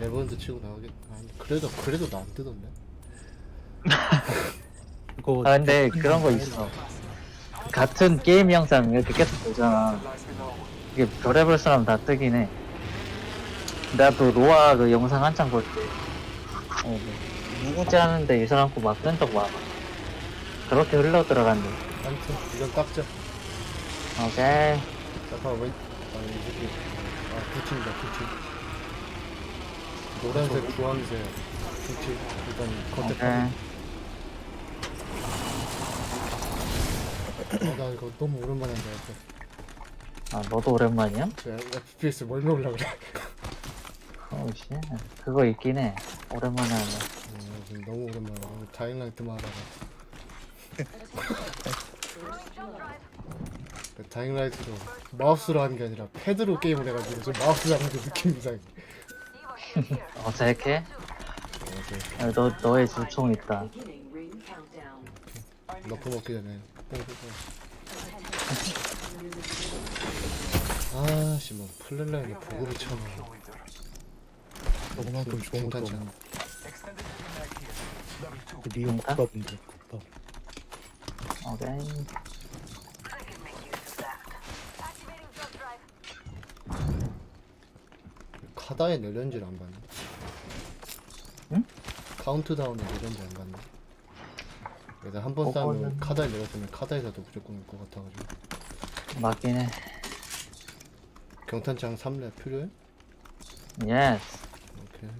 레버런드 치고 나오겠. 아, 그래도 그래도 나 안 뜨던데. 그거 아 근데 그런 거 있어 같은 게임 영상 이렇게 계속 보잖아 이게 별의별 사람 다 뜨긴 해 나도 로아 그 영상 한창 볼때 어, 뭐, 누구지 하는데 이 사람 거막 뜬 적 많아 그렇게 흘러 들어간대 아무튼 이건 깎자. 오케이 잠깐 왼. 아이 새끼. 아 부팀이다 부팀. 노란색 주황색 부팀. 일단 파는. 아, 나 이거 너무 오랜만에 한다. 아 너도 오랜만이야? 저 FPS 멀미 올라 그래. 어우씨 그거 있긴 해 오랜만에 하면 음, 지금 너무 오랜만에. 오늘 다잉라이트만 하다가. 그 다잉라이트도 마우스로 하는 게 아니라 패드로 게임을 해가지고 좀 마우스로 하는 게 느낌 이상해. 어색해? 어, 아, 너, 너의 주총 있다 너프 먹기 전에 뽕 뽕뽕. 아씨 뭐 플랫라인에 보급이 참. 그만큼 좋은 거 않아. 리온? 국밥인데 국밥 오케이 카다에 내렸는지를 안 봤네. 응? 카운트다운에 내렸는지 안 봤네. 그래서 한번 그거는- 싸우면 카다에 내렸으면 카다에서도 무조건 올 것 같아가지고. 맞긴 해 경탄창 3렙 필요해? 예스 오케이.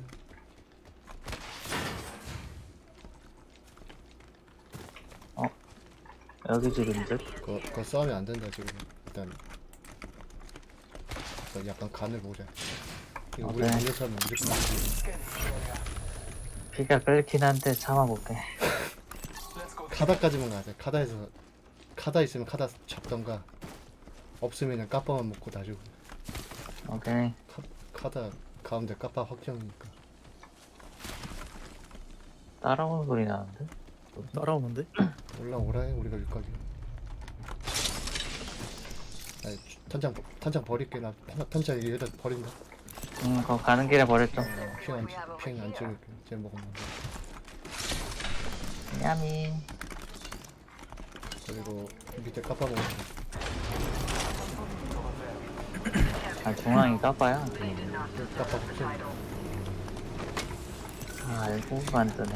여기 지금 듯 그거, 그거 싸우면 안 된다 지금. 일단 일단 약간 간을 보자. 이거 우리 오케이. 강력 사면 무조건 이기지. 피가 끓긴 한데 참아볼게 카다까지만 가자. 카다에서 카다 있으면 카다 잡던가. 없으면 그냥 까빠만 먹고 놔주고. 오케이 카, 카다 가운데 까빠 확정이니까. 따라오는 소리 나는데? 따라오는데? 올라오라 해 우리가 여기까지. 아니 탄창 탄창 버릴게 나 탄- 탄창 여기다 버린다. 응 그거 가는 길에 버렸죠 핑안핑안 찍을게. 쟤 먹으면. 야미 그리고 밑에 먹으면. 아 중앙이 까봐요 까빠 확정. 아 알고 만드네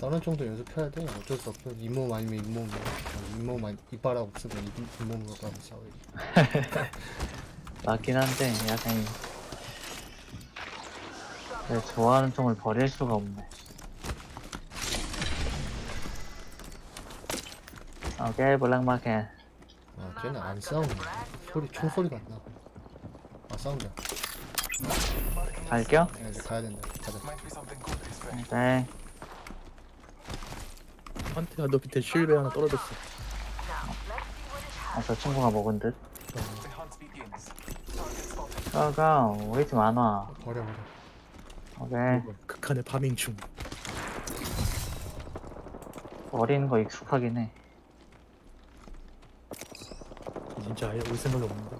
다른 정도 연습해야 돼. 어쩔 수 없어. 잇몸 아니면 잇몸. 잇몸 아니 이빨 없으면 잇- 잇몸으로 가면 싸워야지. 맞긴 한데 약간 내가 좋아하는 총을 버릴 수가 없네 오케이 블랙마켓 아 쟤는 안 싸우네. 소리 총소리가 안 나. 아 싸운다. 갈겨? 야, 이제 가야 된다. 가자. 오케이 한테야 너 밑에 실베 하나 떨어졌어. 아, 저 친구가 먹은 듯? 가가 우리 팀 안 와 버려 버려. 오케이. 극한의 파밍충 버리는 거 익숙하긴 해. 진짜 아예 올 생각이 없는데.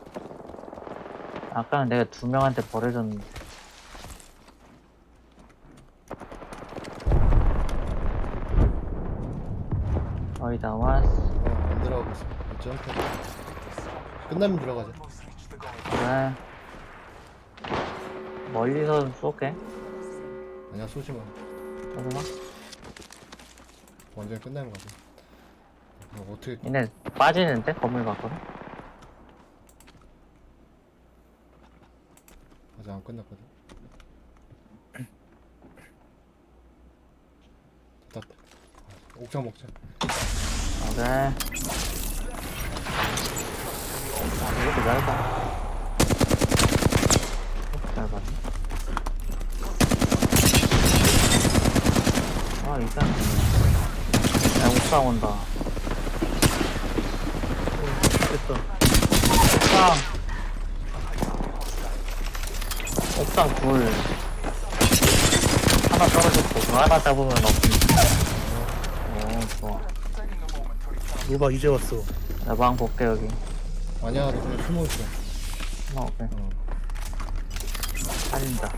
아까는 내가 두 명한테 버려줬는데 다 왔어 어안 들어가고 있어. 점프. 끝나면 들어가자. 그래 멀리서 쏠게 아니야 쏘지 마. 잠깐만 완전 히 끝나면 가자. 뭐 어떻게 얘네 빠지는데? 건물 밖으로? 아직 안 끝났거든. 다 옥상 먹자. 오케이 아, 이것도 짧아 짧아 아 일단. 야 옥상 온다. 됐다 옥상 옥상 둘. 하나 떨어졌고 그 하나 잡으면 좋아 노바 이제 왔어 나방 볼게 여기 아니야 너 그냥 숨어 있어. 어, 오케이. 어. 살린다.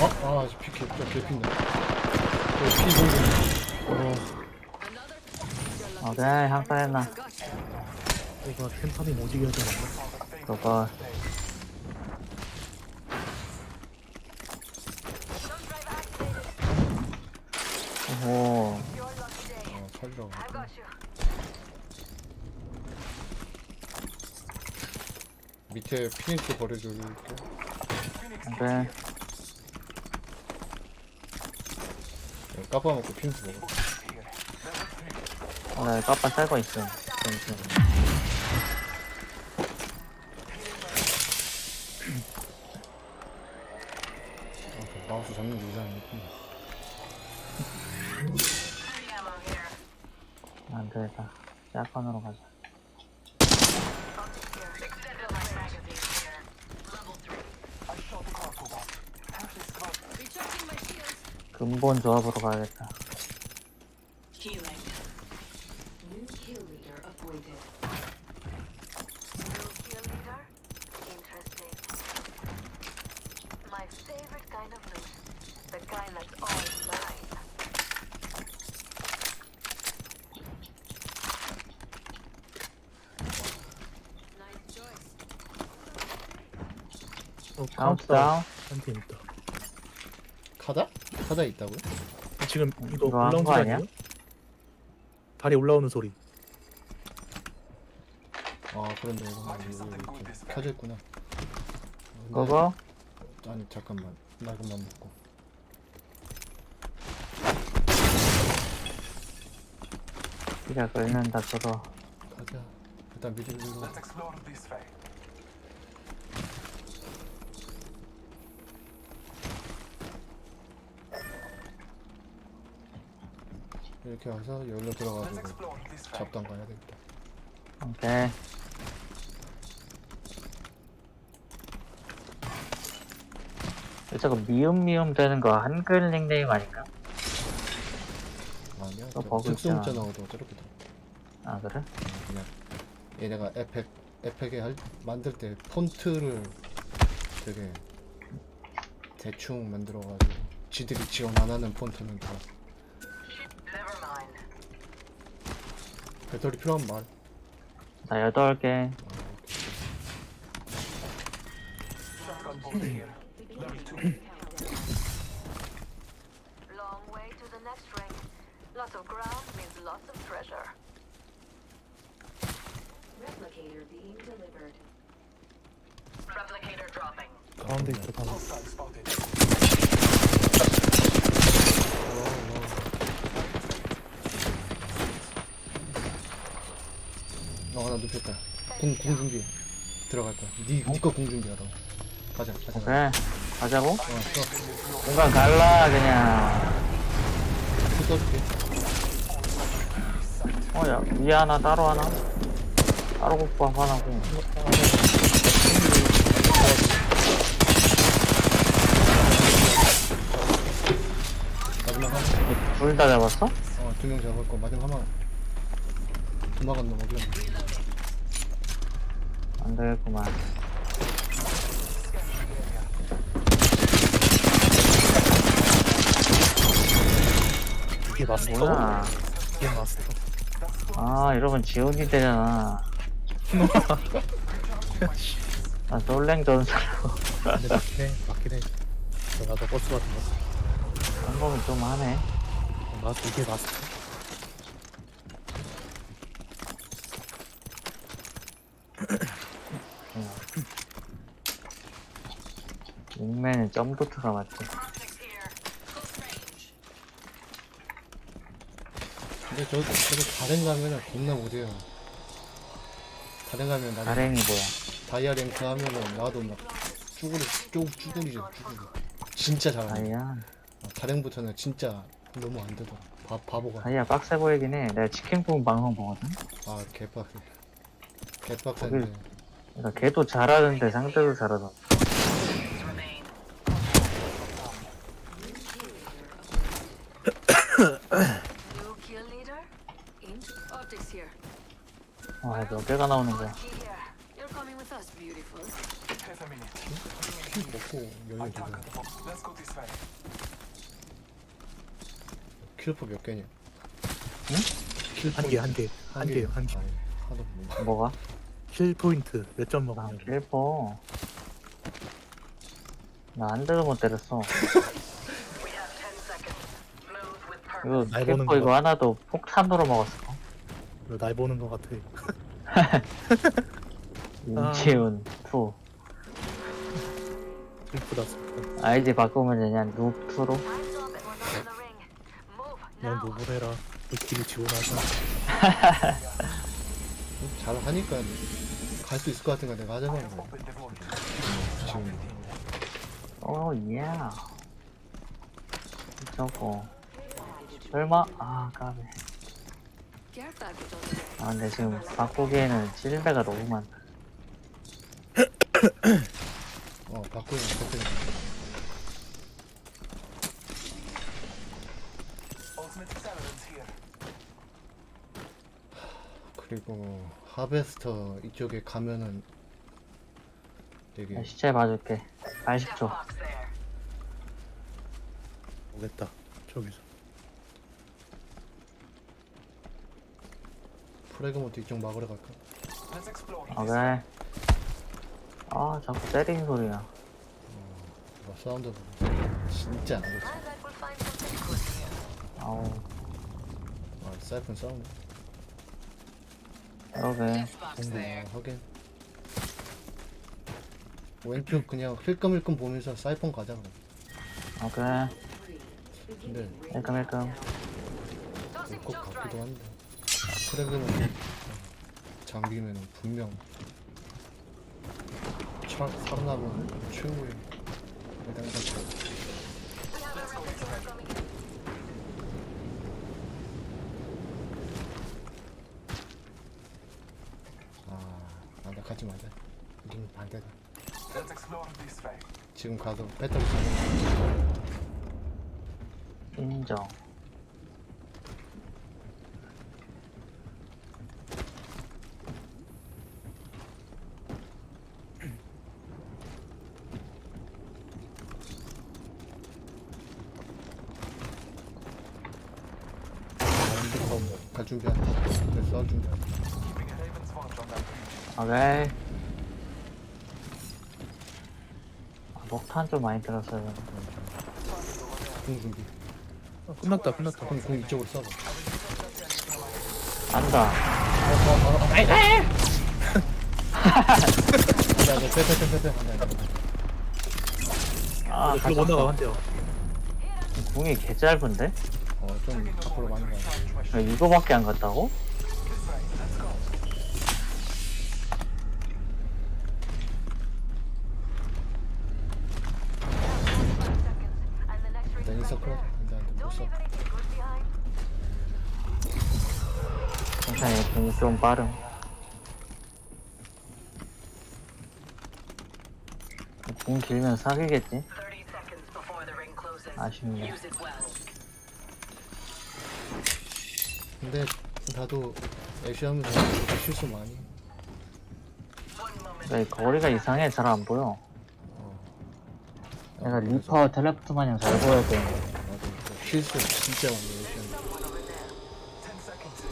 어? 아, 아직 피, 개, 개핀다. 피 보이네. 어, 오케이, 항상했나. 이거 템파밍 오지게 하지 않나? 그거. 오, 어, 살려고. 밑에 피니스 버려줄게. 오케이. 까빠 먹고 피니스 먹어. 어, 나 까빠 쌀거 있어. 잠시만. 안 되겠다. 짝판으로 가자. 근본 조합으로 가야겠다. 한팀 있다. 카다? 카다 있다고요? 지금 이거 이거 한 올라온 거 소리 아니야? 다리 올라오는 소리. 아, 그런데 이거 이렇게 켜져 있구나. 어, 그거? 아니, 잠깐만. 나 그만 먹고. 피가 끌는다, 저거. 가자. 일단 미리 밀고. 이렇게 와서 여기로 들어가지고 잡던 가야 되겠다. 오케이. 저거 미음미음 되는 거 한글 닉네임 아닌가? 아니야. 또저 버그 특수 있잖아. 나오도 저렇게 들어. 아, 그래? 그냥 얘네가 에펙 에펙에 할, 만들 때 폰트를 되게 대충 만들어가지고 지들이 지원 안 하는 폰트는 다 배터리 필요한 말. 나 여덟 개. Long way to the next ring. Lots of ground means lots of treasure. Replicator being delivered. Replicator dropping. 가운데 있다. 가운데. 어, 나 눕혔다. 공, 공 준비. 들어갈 거야. 니, 니거 공 준비하라. 가자, 가자. 오케이. 가자고? 어, 써. 공간 갈라, 그냥. 또 써줄게. 어, 야, 위에 하나, 따로 하나? 따로 국밥 하나고. 마지막 하나. 둘다 잡았어? 어, 두 명 잡을 거. 마지막 하나. 도망간 놈 어디야? 안 되겠구만. 이게 마스터? 뭐야. 이게 마스터. 아, 이러면 지훈이 되잖아. 나 솔랭 전사로. 근데 맞긴 해. 맞긴 해. 저 나도 버스 같은 거. 한 거면 좀 하네. 마스터 이게 마스터. 윙맨은 점부트가 맞지. 근데 저, 저거 다른 가면은 겁나 못해요. 다른 가면 나는 가랭이 뭐야? 다이아 랭크 하면은 나도 막 쭈구리, 쪼, 쭈구리죠, 쭈구리. 진짜 잘하네. 다이아. 다랭부터는 진짜 너무 안 되더라. 바, 바보가. 다이아 빡세 보이긴 해. 내가 치킨국 방송 보거든? 아, 개빡세. 개빡센데. 그러니까 걔도 잘하는데 상대도 잘하던데. Remain. here. 와, 몇 개가 나오는 거야. Key here. You're coming with us, beautiful. Half a minute. 키 먹고 여유 I 되고 target the box. Let's go this way. 킬프 몇 개냐? 한 개, 한 개, 한 개, 한 개. 아니, 하도 못 뭐가? 킬 포인트 몇 점 아. 킬포. 나한 대도 못 때렸어. We have 10 seconds. Move with purpose. 이거 날 보는 킬포 이거 거. 하나도 폭탄으로 먹었어. 왜날 보는 것 같아. 임지훈 2. 슬프다, 슬프다. 아이디 바꾸면 되냐? 눕2로? Time's up and we're not in the ring. Move 넌 now. 누구 해라. 그 길을 지원하자. 잘 하니까 갈 수 있을 것 같으니까 내가 하자고 하는 거야. 지금 오, 예. 저거. 설마? 아, 까비. Care package on the way. 아, 근데 지금 바꾸기에는 찔배가 너무 많다. 어 accelerants here. 그리고 하베스터 이쪽에 가면은 되게 야, 시체 봐줄게. Step 80초. box there. 오겠다. 저기서. 프레그먼트 이쪽 막으러 갈까? 오케이. 아, 자꾸 때리는 소리야. 뭐 사운드 진짜 안 here. 아우, 아 사이폰 사운드. Box there. 어, 하긴. 왼쪽 그냥 힐끔힐끔 보면서 사이폰 가자 그래. 오케이. 근데 일금, 일금. 꼭 jump 같기도. 한데. 프레그먼트 장비면은 분명 차, 살아남은 최후의 대단한. 아, 나 가지 말자. 우리는 반대다. 지금 가서 배터리 사는 인정. 사람들 갈 on that bridge. 오케이. 아, 목탄 좀 많이 들었어요. 공 준비. 아, 끝났다, 끝났다. 공, 공 이쪽으로 쏴봐. 안다. 야, 너 빼빼 빼 빼빼 한다. 아, 그거 못 나가, 한 대요. 궁이 개 짧은데? 어, 좀 앞으로 많이 가. 야, 이거밖에 안 갔다고? Right 인서클 good behind. 괜찮아요. 궁이 좀 빠름. 궁 길면 사기겠지? 30 seconds before the ring closes. 아쉽네. Use it well. 근데 나도 애쉬하면서 실수 많이. 해. 왜 거리가 이상해. 잘 안 보여. 어. 내가 리퍼 텔레포트 마냥 잘 보여야 돼. 나도 그 실수 진짜 많이 해, 애쉬하면서. Ten seconds.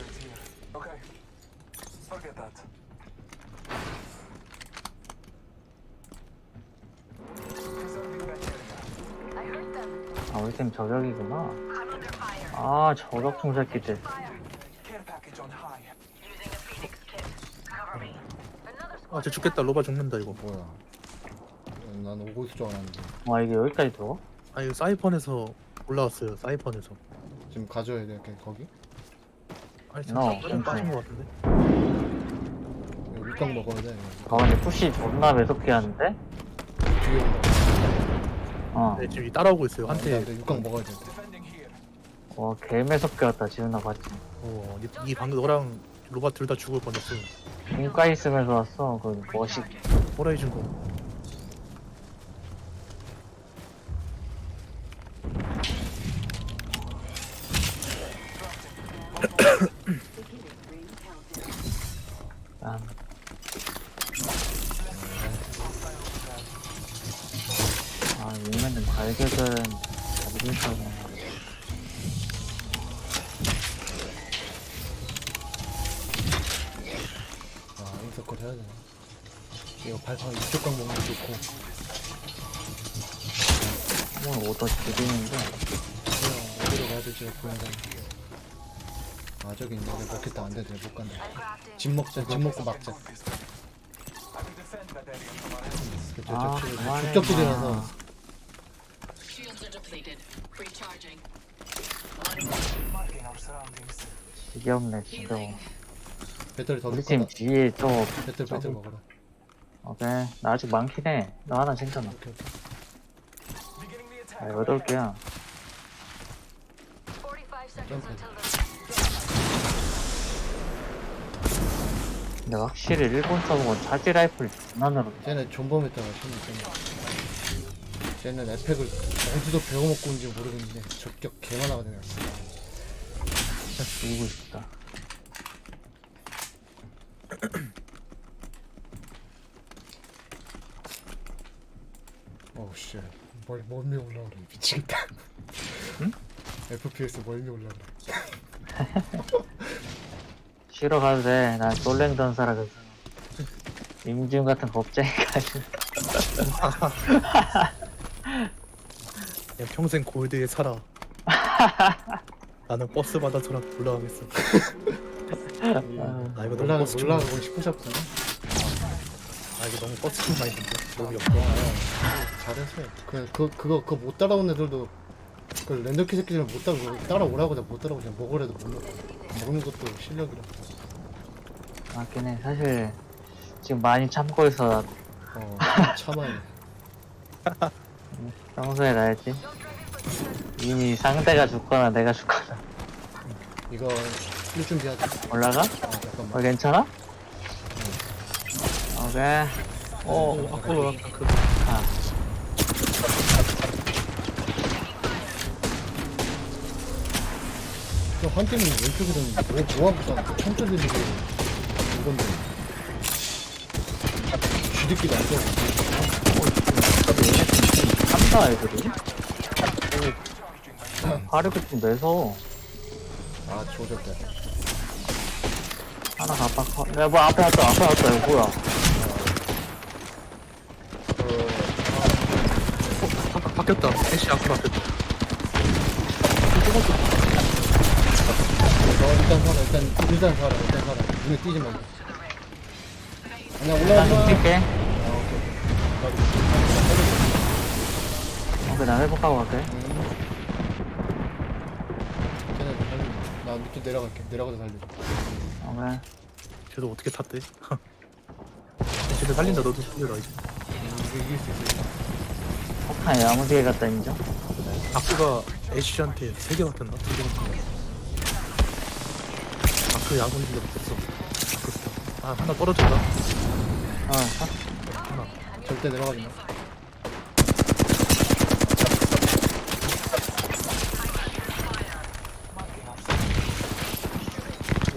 It's here. Okay. Forget that. I heard them. 아, 우리 팀 저격이구나. 아, 저격충 새끼들. 아. 쟤 죽겠다. 로바 죽는다, 이거. 뭐야. 난 오고 있을 줄 알았는데. 와, 이게 여기까지 들어? 아, 이거 사이펀에서 올라왔어요. 사이펀에서. 지금 가져야 돼, 걔 거기? 아니, 지금 어, 빠진. 것 같은데? 밑강 먹어야 돼. 아, 근데 푸시 존나 매섭게 하는데? 뒤에 온다. 어. 네, 지금 따라오고 있어요. 어, 한테. 육강 먹어야 돼. 와, 개 매섭게 왔다. 나 봤지. 어, 이, 이 방금 너랑 로바 둘다 죽을 뻔했어. 궁가 있으면서 왔어. 그 멋이. 호라이즌 거. 좋고 오늘 오더 줄이는데. 그냥 어디로 가야 될지 보인다 아 저기 내가 먹겠다 안 되지 못 간다 집 먹자 집 먹고 막자. 그쵸 아, 그만해. Shields are depleted. Recharging. Surroundings. 지겹네, 진짜. 배터리 더 우리 넣을 팀 거다 뒤에 또, 배터리 배터리 먹어라 오케이. 나 아직 많긴 해. 너 하나 챙겨놔. 오케이 오케이 아. 여덟 개야. 45 seconds Jump. until the 근데 확실히 일본 서버는 차지 라이플 늘어. 쟤네 존버했다가 신이 쟤네 쟤는 에펙을 어디서 배워먹고 온지 모르겠는데 적격 개만 하거든 요 진짜 죽이고 싶다. 씨 멀, 멀미 올라오래 미치겠다 FPS 멀미 올라오래 쉬러 가도 돼. 난 솔랭 전사라 그래서. 임준 같은 겁쟁이가. 그냥 평생 골드에 살아. 나는 버스 받아서라 올라가겠어. 아 이거 너무 올라가 버스 중. 올라가고 싶으셨구나 아 이거 너무 버스 중 마인드인데. 너무 역겨. 잘했어요 그, 그, 그거 그거 못 따라온 애들도 그 랜더키 새끼들은 못 따라 따라오라고 못 따라오고 그냥 먹으래도 못 먹어 먹는 것도 실력이라 맞긴 해. 사실, 지금 많이 참고 있어. 어 참아야 평소에 나였지. 이미 상대가 죽거나 내가 죽거나. 이거 일 준비하자 올라가? 어 어, 잠깐만 괜찮아? 오케이. 어 아까 아까 그 아, 저한 팀은 왼쪽이든 뭐 모아보자 천천히 들리고 이건데 쥐들끼리 안 써. 한다, 애들이. 화력이 좀 내서. 아 조졌다 하나 깜빡. 야, 뭐 앞에 왔다, 앞에 왔다, 이거 뭐야. 바, 바뀌었다. 애쉬 앞으로 바뀌었다. 너 일단 살아 일단 일단 살아 일단 살아 눈에 띄지 말고 아니야 올라가지 마 뛸게. 아, 오케이, 나 회복하고 갈게. 음. 살리자 나 밑에 내려갈게 내려가서 살려 오케이. 쟤도 어떻게 탔대? 쟤도 살린다. 너도 살려라 이제. 음, 이거 이길 수 있어 폭탄 야무지게 갔다, 인정? 아크가 애쉬한테 세 개 맞췄나? 두개 맞췄나? 아크 야구인데 못했어. 아크 아 하나 떨어진다. 어, 사- 하나. 절대 내려가지 마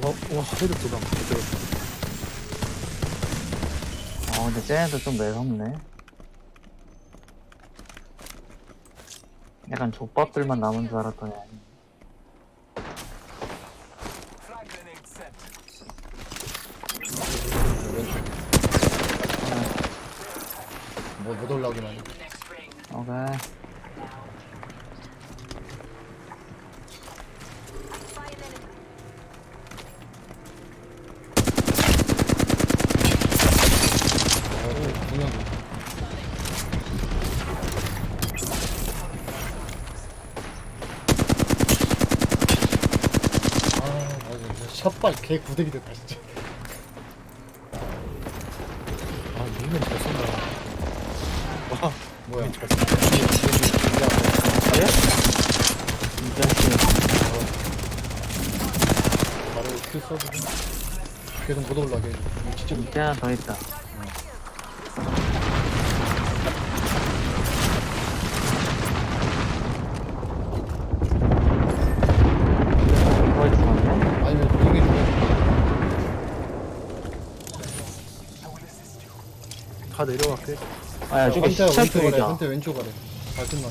와, 와, 헤드 도장. 제대로. 어, 근데 쟤네도 좀 매섭네. 약간 족밥들만 남은 줄 알았더니 아니. Frag grenade set. 뭐못 올라오기만 해 Next ring. 오케이. 오 분명 아 맞아 진짜 샷발 개 구대기 됐다 진짜 아, 이면 잘 쏜다. 와, 뭐야 잘 쏜다. 바로 킬 써주고 계속 못 올라게 진짜 하나 더 있다. 다 내려갈게. 아, 야, 저기 한테 시체 왼쪽 아래 쪽이다. 한테 왼쪽 아래.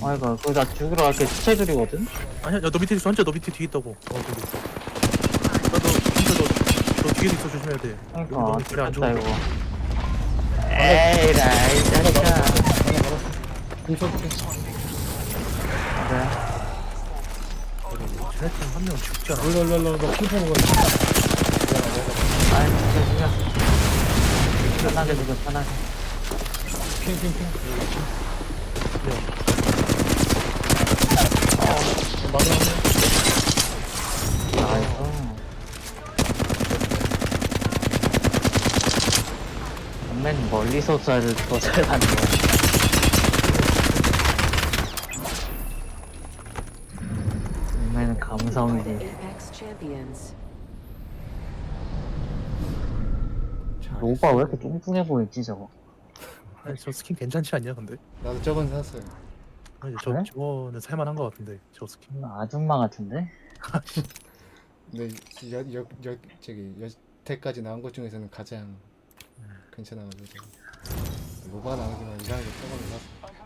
아이고 그거 나 죽으러 갈게 시체들이거든? 아니야 야 너 밑에 있어 한자 너 밑에 뒤에 있다고 어 저기 나너 진짜 너, 너 뒤에 있어 조심해야 돼 여기 그러니까 너무 자리 안 죽겠다 좋은데 이거 에이 라 이 자식아 하나. 공 쏠게. 그래 쟤네 팀한 명 죽잖아 얼른 얼른 얼른 너 핑퐁 먹어. 아이 죽여 죽여 편하게 죽여 편하게 핑핑핑. 아이고 맨 멀리서 쏴를 더잘 받네 맨 감성이지. 로바 왜 이렇게 뚱뚱해 보이지 저거 아니 저 스킨 괜찮지 않냐 근데 나도 저건 샀어요. 아니 저, 그래? 저거는 살만한 것 같은데 저 스킨 아줌마 같은데? 근데 여 여 여 저기 여태까지 나온 것 중에서는 가장 괜찮아가지고. 로바 나오기만 이상하게 저거는 샀어.